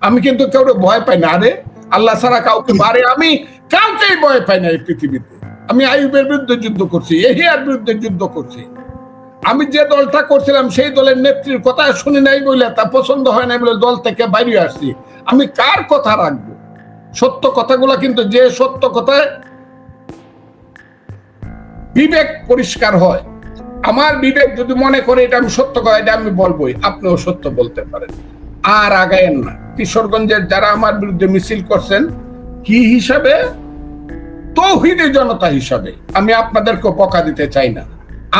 আমি কিন্তু কেউ ভয় পাই না। আরে আল্লাহ ছাড়া কাউকে মারে আমি কাউকেই ভয় পাই না এই পৃথিবীতে। আমি আইবের বিরুদ্ধে যুদ্ধ করছি এহিয়ার বিরুদ্ধে যুদ্ধ করছি। আমি যে দলটা করছিলাম সেই দলের নেত্রীর কথা শুনি নাই বলে তা পছন্দ হয় নাই বলে দল থেকে বাইরে আসছি। আমি কার কথা রাখব? সত্য কথাগুলো কিন্তু যে সত্য কথায় বিবেক পরিষ্কার হয়। আমার বিবেক যদি মনে করে এটা আমি সত্য কথা এটা আমি বলবোই। আপনিও সত্য বলতে পারেন। আর আগায়েন না। কিশোরগঞ্জের যারা আমার বিরুদ্ধে মিছিল করছেন, কি হিসাবে? তৌহিদি জনতা হিসাবে। আমি আপনাদেরকে বকা দিতে চাই না।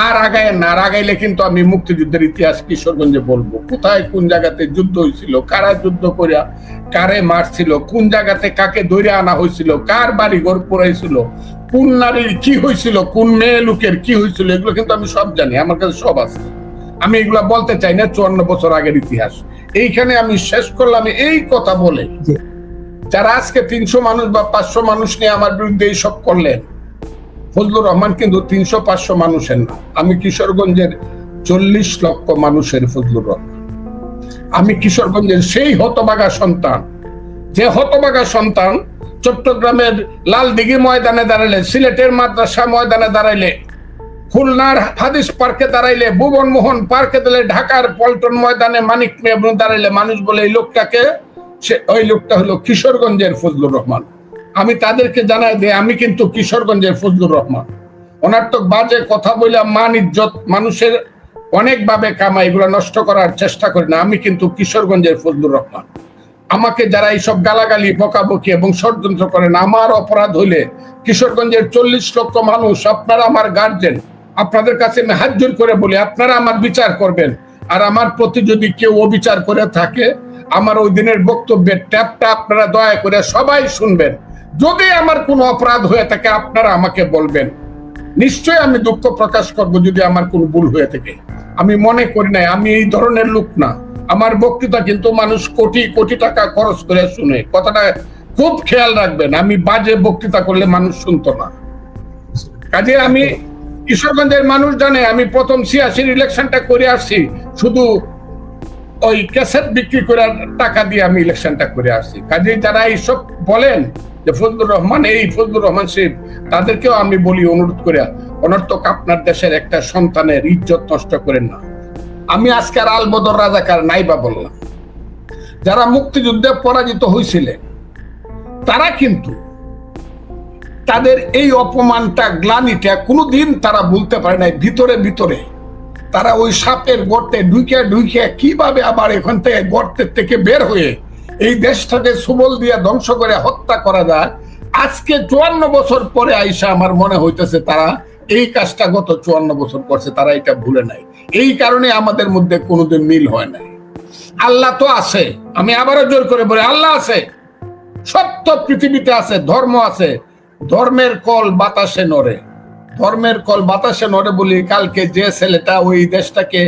আর আগায় না আগাইলে কিন্তু আমি মুক্তিযুদ্ধের ইতিহাস কিশোরগঞ্জে বলব। কোথায় কোন জায়গাতে যুদ্ধ হয়েছিল কারা যুদ্ধ করিয়া কারে মারছিল, কোন জায়গাতে কাকে ধরে আনা হয়েছিল কার বাড়ি ঘর পড়াইছিল কোন নারীর কি হয়েছিল কোন মেয়ে লোকের কি হয়েছিল এগুলো কিন্তু আমি সব জানি, আমার কাছে সব আছে। আমি এগুলা বলতে চাই না চুয়ান্ন বছর আগের ইতিহাস। এইখানে আমি শেষ করলাম এই কথা বলে। যারা আজকে তিনশো মানুষ বা পাঁচশো মানুষ নিয়ে আমার বিরুদ্ধে এইসব করলেন ফজলুর রহমান কিন্তু তিনশো পাঁচশো মানুষের না। আমি কিশোরগঞ্জের চল্লিশ লক্ষ মানুষের ফজলুর রহমান। আমি কিশোরগঞ্জের সেই হতবাগা সন্তান। যে হতবাগা সন্তান চট্টগ্রামের লাল দিঘি ময়দানে দাঁড়াইলে সিলেটের মাদ্রাসা ময়দানে দাঁড়াইলে খুলনার হাদিস পার্কে দাঁড়াইলে ভুবন মোহন পার্কে দিলে ঢাকার পল্টন ময়দানে মানিক মেয়ে দাঁড়াইলে মানুষ বলে, এই লোকটাকে সে, ওই লোকটা হলো কিশোরগঞ্জের ফজলুর রহমান। আমি তাদেরকে জানাই দিই, আমি কিন্তু কিশোরগঞ্জের ফজলুর রহমান। ওনার তো বাজে কথা বললাম মান ইজ্জত মানুষের অনেকভাবে কামাই, এগুলো নষ্ট করার চেষ্টা করি না, আমি কিন্তু কিশোরগঞ্জের ফজলুর রহমান। আমাকে যারা এইসব গালাগালি, বকাবকি এবং ষড়যন্ত্র করেন, আমার অপরাধ হইলে কিশোরগঞ্জের চল্লিশ লক্ষ মানুষ, আপনারা আমার গার্জেন আপনাদের কাছে আমি হাত জোর করে বলি, আপনারা আমার বিচার করবেন। আর আমার প্রতি যদি কেউ অবিচার করে থাকে, আমার ওই দিনের বক্তব্যের ট্যাপটা আপনারা দয়া করে সবাই শুনবেন। যদি আমার কোনো অপরাধ হয়ে থাকে, আপনারা আমাকে বলবেন। নিশ্চয়ই আমি দুঃখ প্রকাশ করব যদি আমার কোনো ভুল হয়ে থাকে। আমি মনে করি নাই, আমি এই ধরনের লোক না। আমার বক্তৃতা কিন্তু মানুষ কোটি কোটি টাকা খরচ করে শুনে। কথাটা খুব খেয়াল রাখবেন, আমি বাজে বক্তৃতা করলে মানুষ শুনতো না। কাজে আমি কিশোরগঞ্জের মানুষ জানে, আমি প্রথম ছিয়াশির ইলেকশনটা করে আসছি। শুধু ওই ক্যাসেট বিক্রি করে টাকা দিয়ে আমি ইলেকশনটা করে আসছি। কাজে যারা এইসব বলেন যে ফজলুর রহমান, এই ফজলুর রহমান শিব তাদেরকেও আমি বলি, অনুরোধ করে অনর্থক আপনার দেশের একটা সন্তানের ইজ্জত নষ্ট করেন না। আমি আজকে আর আলবদর রাজাকার নাইবা বললাম। যারা মুক্তিযুদ্ধে পরাজিত হয়েছিলেন তারা কিন্তু তাদের এই অপমানটা, গ্লানিটা কোনোদিন তারা ভুলতে পারে নাই, ভিতরে ভিতরে। তারা ওই সাপের গর্তে ঢুকে ঢুকে কীভাবে আবার এখান থেকে গর্তের থেকে বের হয়ে এই দেশটাকে সুবল দিয়ে ধ্বংস করে হত্যা করা যায়? আজকে চুয়ান্ন বছর পরে আইসা আমার মনে হইতেছে তারা এই কাজটা গত চুয়ান্ন বছর করছে, তারা এটা ভুলে নাই। এই কারণে আমাদের মধ্যে কোনোদিন মিল হয় নাই। আল্লাহ তো আছে, আমি আবারও জোর করে বলি, আল্লাহ আছে। সত্য পৃথিবীতে আছে, ধর্ম আছে। ধর্মের কল বাতাসে নড়ে। ধর্মের কল বাতাসে নড়ে বলি কালকে যে ছেলেটা ওই দেশটাকে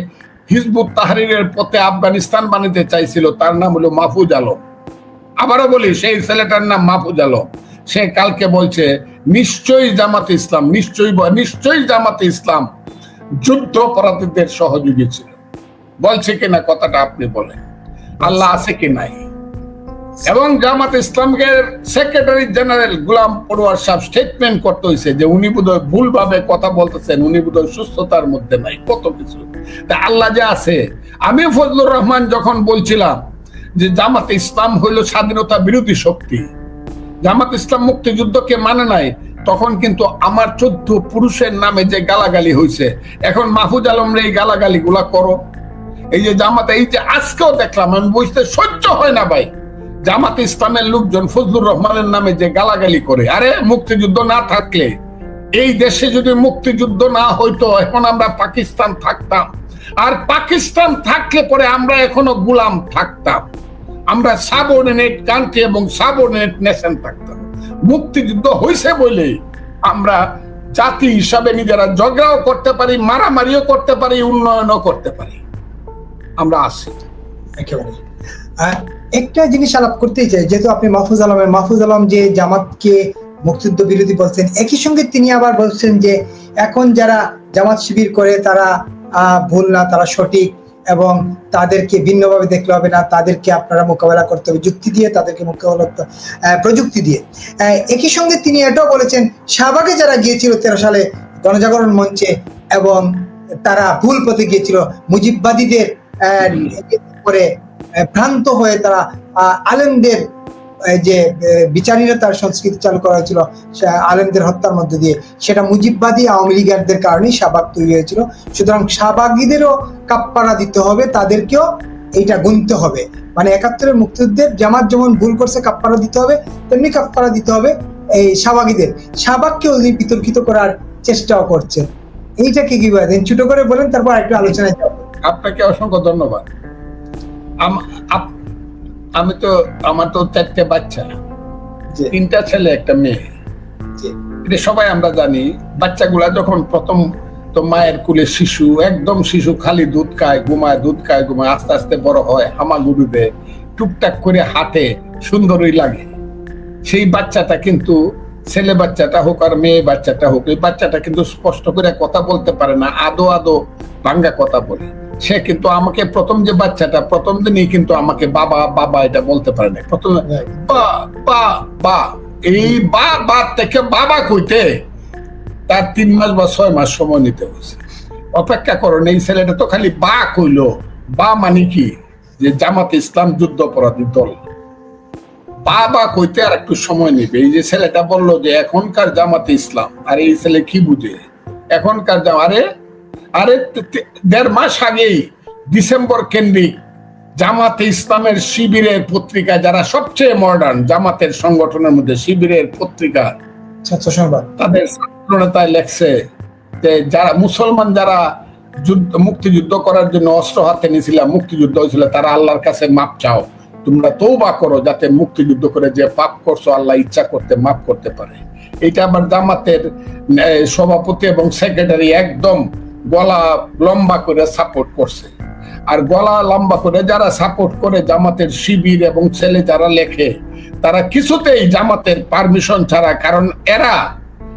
হিজবুত তাহরিরের পথে আফগানিস্তান বানাতে চাইছিল, তার নাম হলো মাহফুজ আলম। আবারও বলি, সেই ছেলেটার নাম মাহফুজ আলম। সে কালকে বলছে, নিশ্চয়ই জামাত ইসলাম, নিশ্চয়ই নিশ্চয়ই জামাত ইসলাম যুদ্ধ অপরাধীদের সহযোগী ছিল। বলছে কিনা, কথাটা আপনি বলেন। আল্লাহ আছে কি নাই? এবং জামাত ইসলামের সেক্রেটারি জেনারেল গুলাম পড়ুয়ার সাহেব স্টেটমেন্ট করতে হয়েছে যে উনি বোধহয় ভুলভাবে কথা বলতেছেন, উনি বোধহয় সুস্থতার মধ্যে নাই, কত কিছু। তা আল্লাহ যে আছে, আমি ফজলুর রহমান যখন বলছিলাম যে জামাত ইসলাম হইল স্বাধীনতা বিরোধী শক্তি, জামাত ইসলাম মুক্তিযুদ্ধকে মানে নাই, তখন কিন্তু আমার চোদ্দ পুরুষের নামে যে গালাগালি হয়েছে এখন মাহফুজ আলমরে এই গালাগালি গুলা করো। এই যে জামাত, এই যে আজকেও দেখলাম, আমি বুঝতে সহ্য হয় না ভাই। জামাত ইসলামের লোকজন ফজলুর রহমানের নামে যে গালাগালি করে, আরে মুক্তিযুদ্ধ না থাকলে, এই দেশে যদি মুক্তিযুদ্ধ না হইতো, এখন আমরা পাকিস্তান থাকতাম। আর পাকিস্তান থাকলে পরে আমরা এখনও গুলাম থাকতাম। আমরা সাবঅর্ডিনেট কান্ট্রি এবং সাবঅর্ডিনেট নেশন থাকতাম। মুক্তিযুদ্ধ হয়েছে বলে আমরা জাতি হিসাবে নিজেরা ঝগড়াও করতে পারি, মারামারিও করতে পারি, উন্নয়নও করতে পারি। আমরা আসি একেবারে একটা জিনিস আলাপ করতেই চাই যেহেতু আপনি মাহফুজ আলমের মাহফুজ আলম যে জামাতকে মুক্তিযুদ্ধ বিরোধী বলছেন একই সঙ্গে তিনি আবার বলছেন যে এখন যারা জামাত শিবির করে তারা ভুল না তারা সঠিক এবং তাদেরকে ভিন্নভাবে দেখলে হবে না তাদেরকে আপনারা মোকাবেলা করতে হবে যুক্তি দিয়ে তাদেরকে মোকাবেলা করতে প্রযুক্তি দিয়ে। একই সঙ্গে তিনি এটাও বলেছেন শাহবাগে যারা গিয়েছিল তেরো সালে গণজাগরণ মঞ্চে এবং তারা ভুল পথে গিয়েছিল মুজিববাদীদের আহ, করে ভ্রান্ত হয়ে তারা আলেমদের যে বিচারীরা তার সংস্কৃতি চালু করা হয়েছিল আলেমদের হত্যার মধ্যে দিয়ে। সেটা মুজিববাদী আওয়ামী লীগারদের কারণেই শাহবাগ তৈরি হয়েছিল। সুতরাং শাহবাগীদেরও কাপ্পারা দিতে হবে, তাদেরকেও এইটা গুনতে হবে। মানে একাত্তরের মুক্তিযুদ্ধের জামাত যেমন ভুল করছে, কাপ্পারা দিতে হবে, তেমনি কাপ্পারা দিতে হবে এই শাহবাগীদের। শাহবাগকেও উনি বিতর্কিত করার চেষ্টাও করছেন এইটাকে কি বলেন? ছোট করে বলেন, তারপর একটু আলোচনায় যাব। আপনাকে অসংখ্য ধন্যবাদ। আম- তো আমার তো চারটে বাচ্চা। তিনটা ছেলে একটা মেয়ে। এটা সবাই আমরা জানি বাচ্চাগুলা যখন প্রথম তো মায়ের কুলে শিশু একদম শিশু খালি দুধ খায় ঘুমায় দুধ খায় ঘুমায় আস্তে আস্তে বড় হয় হামাগুড়ি দেয় টুকটাক করে হাঁটে সুন্দরই লাগে। সেই বাচ্চাটা কিন্তু ছেলে বাচ্চাটা হোক আর মেয়ে বাচ্চাটা হোক এই বাচ্চাটা কিন্তু স্পষ্ট করে কথা বলতে পারে না আদো আদো ভাঙ্গা কথা বলে। সে কিন্তু আমাকে প্রথম যে বাচ্চাটা প্রথম দিনই কিন্তু আমাকে বাবা বাবা এটা বলতে পারে না প্রথম বা বা বা এই বা বা থেকে বাবা কইতে তার তিন মাস বা ছয় মাস সময় নিতে হয়েছে। অপেক্ষা করুন এই ছেলেটা তো খালি বা কইলো। বা মানে কি? যে জামাত ইসলাম যুদ্ধ অপরাধী দল। বা বা কইতে আর একটু সময় নেবে। এই যে ছেলেটা বলল যে এখনকার জামাতে ইসলাম। আর এই ছেলে কি বুঝে? এখনকার জামা আরে আরে দেড় মাস আগেই ডিসেম্বর কেন্দ্রিক জামাতে ইসলামের শিবিরের পত্রিকা যারা সবচেয়ে মডার্ন জামাতের সংগঠনের মধ্যে শিবিরের পত্রিকা তাদের লেখছে যে যারা মুসলমান যারা যুদ্ধ মুক্তিযুদ্ধ করার জন্য অস্ত্র হাতে নিয়েছিল মুক্তিযুদ্ধ হয়েছিল তারা আল্লাহর কাছে মাপ চাও। তোমরা তৌবা করো যাতে মুক্তিযুদ্ধ করে যে পাপ করছ আল্লাহ ইচ্ছা করতে মাপ করতে পারে। এটা আবার জামাতের সভাপতি এবং সেক্রেটারি একদম গলা লম্বা করে সাপোর্ট করছে। আর গলা লম্বা করে যারা সাপোর্ট করে জামাতের শিবির এবং ছেলে যারা লেখে, তারা কিছুতেই জামাতের পারমিশন ছাড়া, কারণ এরা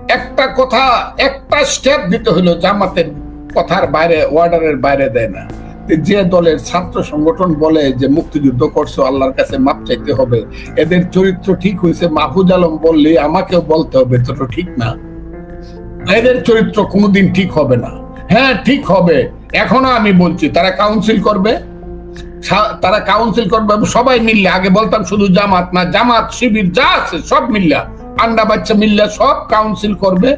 একটা কথা, একটা স্টেপ দিতে হলো জামাতের কথার বাইরে অর্ডারের বাইরে দেয় না। যে দলের ছাত্র সংগঠন বলে যে মুক্তিযুদ্ধ করছ, আল্লাহর কাছে মাপ চাইতে হবে, এদের চরিত্র ঠিক হয়েছে, মাহফুজ আলম বললে আমাকেও বলতে হবে তো ঠিক না। এদের চরিত্র কোনোদিন ঠিক হবে না। হ্যাঁ ঠিক হবে। এখনও আমি বলছি, তারা কাউন্সিল করবে? তারা কাউন্সিল করবে, সবাই মিললে, আগে বলতাম শুধু জামাত না, জামাত, শিবির, যা আছে সব মিল্লা আন্ডা বাচ্চা মিল্লা সব কাউন্সিল করবে।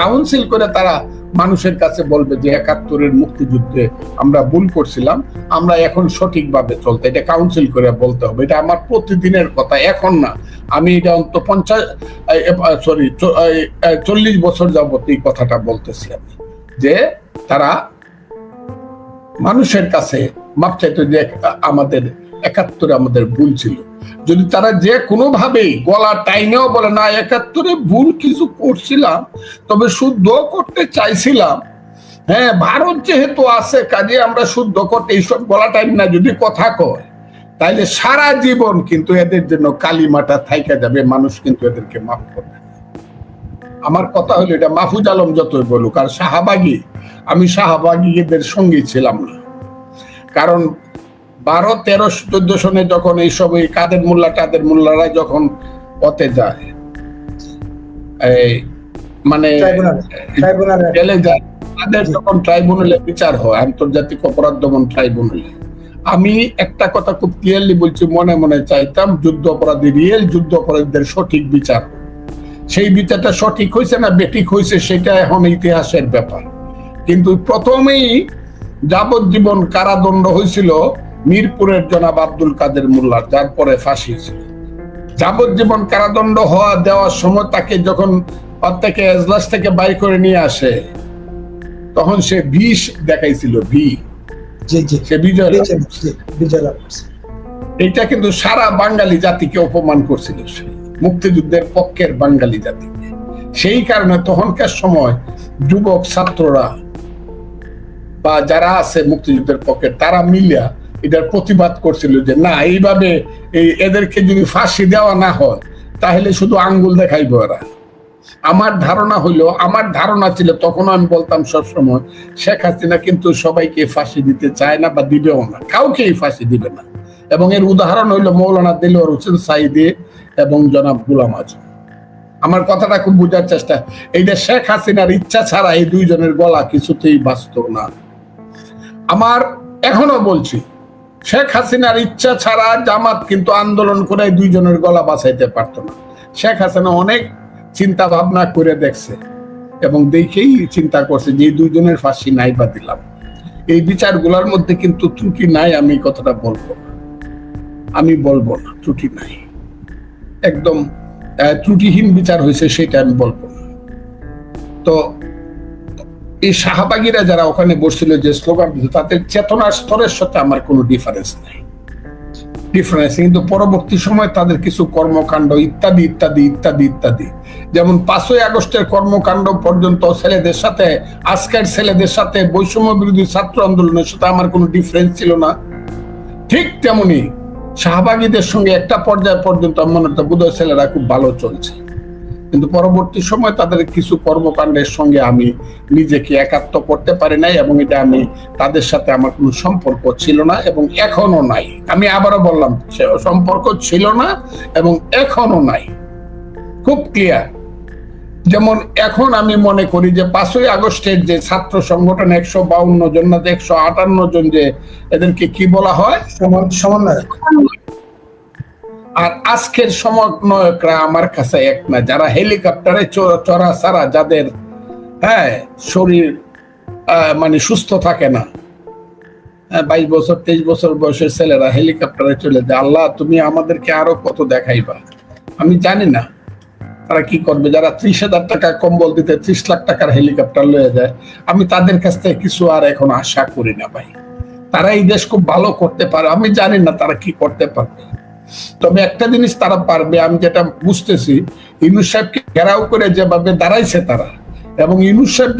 কাউন্সিল করে তারা মানুষের কাছে বলবে যে একাত্তরের মুক্তিযুদ্ধে আমরা ভুল করছিলাম, আমরা এখন সঠিকভাবে চলতে, এটা কাউন্সিল করে বলতে হবে, এটা আমার প্রতিদিনের কথা, এখন না। আমি এটা অন্ত পঞ্চাশ সরি চল্লিশ বছর যাবত এই কথাটা বলতেছি আমি, যে তারা মানুষের কাছে মাপ যে আমাদের একাত্তরে আমাদের ভুল ছিল যদি তারা যে কোনো ভাবেই গলা টাইনেও বলে, না, একাত্তরে ভুল কিছু করছিলাম, তবে শুদ্ধ করতে চাইছিলাম হ্যাঁ ভারত যেহেতু আছে কাজে আমরা শুদ্ধ করতে, এইসব গলা টাইম না, যদি কথা কয়, তাইলে সারা জীবন কিন্তু এদের জন্য কালিমাটা থাইকা যাবে, মানুষ কিন্তু এদেরকে মাফ করবে। আমার কথা হলো এটা, মাহফুজ আলম যতই বলুক, আর শাহবাগী আমি শাহবাগীদের সঙ্গে ছিলাম না। কারণ বারো তেরো চোদ্দ সনে যখন এইসব এই কাদের মোল্লা টাদের মোল্লারা যখন পথে যায় এই মানে জেলে যায় তাদের যখন ট্রাইব্যুনালে বিচার হয় আন্তর্জাতিক অপরাধ দমন ট্রাইব্যুনালে আমি একটা কথা খুব ক্লিয়ারলি বলছি মনে মনে চাইতাম যুদ্ধ অপরাধী রিয়েল যুদ্ধ অপরাধীদের সঠিক বিচার। সেই বিচারটা সঠিক হয়েছে না বেঠিক হয়েছে সেটা এখন ইতিহাসের ব্যাপার। কিন্তু প্রথমেই যাবজ্জীবন কারাদণ্ড হয়েছিল মিরপুরের জনাব আব্দুল কাদের মোল্লার যার পরে ফাঁসি ছিল। যাবজ্জীবন কারাদণ্ড হওয়া দেওয়ার সময় তাকে যখন থেকে এজলাস থেকে বাইর করে নিয়ে আসে তখন সে বিষ দেখাইছিল ভি। সে বিজয়। এটা কিন্তু সারা বাঙালি জাতিকে অপমান করছিল সে মুক্তিযুদ্ধের পক্ষের বাঙালি জাতিকে। সেই কারণে তখনকার সময় যুবক ছাত্ররা বা যারা আছে মুক্তিযুদ্ধের পক্ষে, তারা মিলিয়া এটার প্রতিবাদ করছিল যে, না, এইভাবে এই এদেরকে যদি ফাঁসি দেওয়া না হয়, তাহলে শুধু আঙ্গুল দেখাইবো এরা আমার ধারণা হইল, আমার ধারণা ছিল তখন আমি বলতাম সবসময়, শেখ হাসিনা কিন্তু সবাইকে ফাঁসি দিতে চায় না বা দিবেও না, কাউকেই ফাঁসি দিবে না। এবং এর উদাহরণ হইল মৌলানা দিলওয়ার হোসেন সাইদে এবং জনাব গুলাম আজম। আমার কথাটা খুব বোঝার চেষ্টা, এইটা শেখ হাসিনার ইচ্ছা ছাড়া এই দুইজনের গলা কিছুতেই বাঁচত না। আমার এখনও বলছি, শেখ হাসিনার ইচ্ছা ছাড়া জামাত কিন্তু আন্দোলন করে দুইজনের গলা বাঁচাইতে পারতো না। শেখ হাসিনা অনেক চিন্তা ভাবনা করে দেখছে এবং দেখেই চিন্তা করছে যে দুইজনের ফাঁসি নাই বা দিলাম। এই বিচারগুলোর মধ্যে কিন্তু ত্রুটি নাই, আমি কথাটা বলব আমি বলব না, ত্রুটি নাই। একদম ত্রুটিহীন বিচার হয়েছে, সেটা আমি বলব তো এই শাহবাগীরা যারা ওখানে বসছিল যে স্লোগান দিত, তাদের চেতনার স্তরের সাথে আমার কোনো ডিফারেন্স নাই। ডিফারেন্স কিন্তু পরবর্তী সময় তাদের কিছু কর্মকাণ্ড ইত্যাদি ইত্যাদি ইত্যাদি ইত্যাদি। যেমন পাঁচই আগস্টের কর্মকাণ্ড পর্যন্ত ছেলেদের সাথে, আজকের ছেলেদের সাথে বৈষম্য বিরোধী ছাত্র আন্দোলনের সাথে আমার কোনো ডিফারেন্স ছিল না। ঠিক তেমনি শাহবাগীদের সঙ্গে একটা পর্যায় পর্যন্ত আমার মনে হতো বোধহয় ছেলেরা খুব ভালো চলছে। কিন্তু পরবর্তী সময় তাদের কিছু কর্মকাণ্ডের সঙ্গে আমি নিজেকে একাত্ম করতে পারি নাই এবং এটা আমি তাদের সাথে আমার কোনো সম্পর্ক ছিল না এবং এখনও নাই। আমি আবারও বললাম সম্পর্ক ছিল না এবং এখনও নাই। খুব ক্লিয়ার যেমন এখন আমি মনে করি যে পাঁচই আগস্টের যে ছাত্র সংগঠন একশো বাউন্ন জন না একশো আটান্ন জন যে এদেরকে কি বলা হয়? সমান- সমন্বয়ক আর আজকের সমন্বয়করা আমার কাছে এক না, যারা হেলিকপ্টারে চড়া ছাড়া যাদের হ্যাঁ শরীর মানে সুস্থ থাকে না বাইশ বছর, তেইশ বছর বয়সের ছেলেরা হেলিকপ্টারে চলে যায়। আল্লাহ, তুমি আমাদেরকে আরও কত দেখাইবা? আমি জানি না তারা কি করবে। যারা ত্রিশ হাজার টাকা কম্বল দিতে, ত্রিশ লাখ টাকার হেলিকপ্টার লয়ে যায়, আমি তাদের কাছ থেকে কিছু আর এখন আশা করি না ভাই। তারা এই দেশ খুব ভালো করতে পারে। আমি জানি না তারা কি করতে পারবে। তবে একটা জিনিস তারা পারবে, আমি যেটা বুঝতেছি ইউনুস সাহেবকে ঘেরাও করে যেভাবে দাঁড়াইছে তারা এবং ইউনুস সাহেব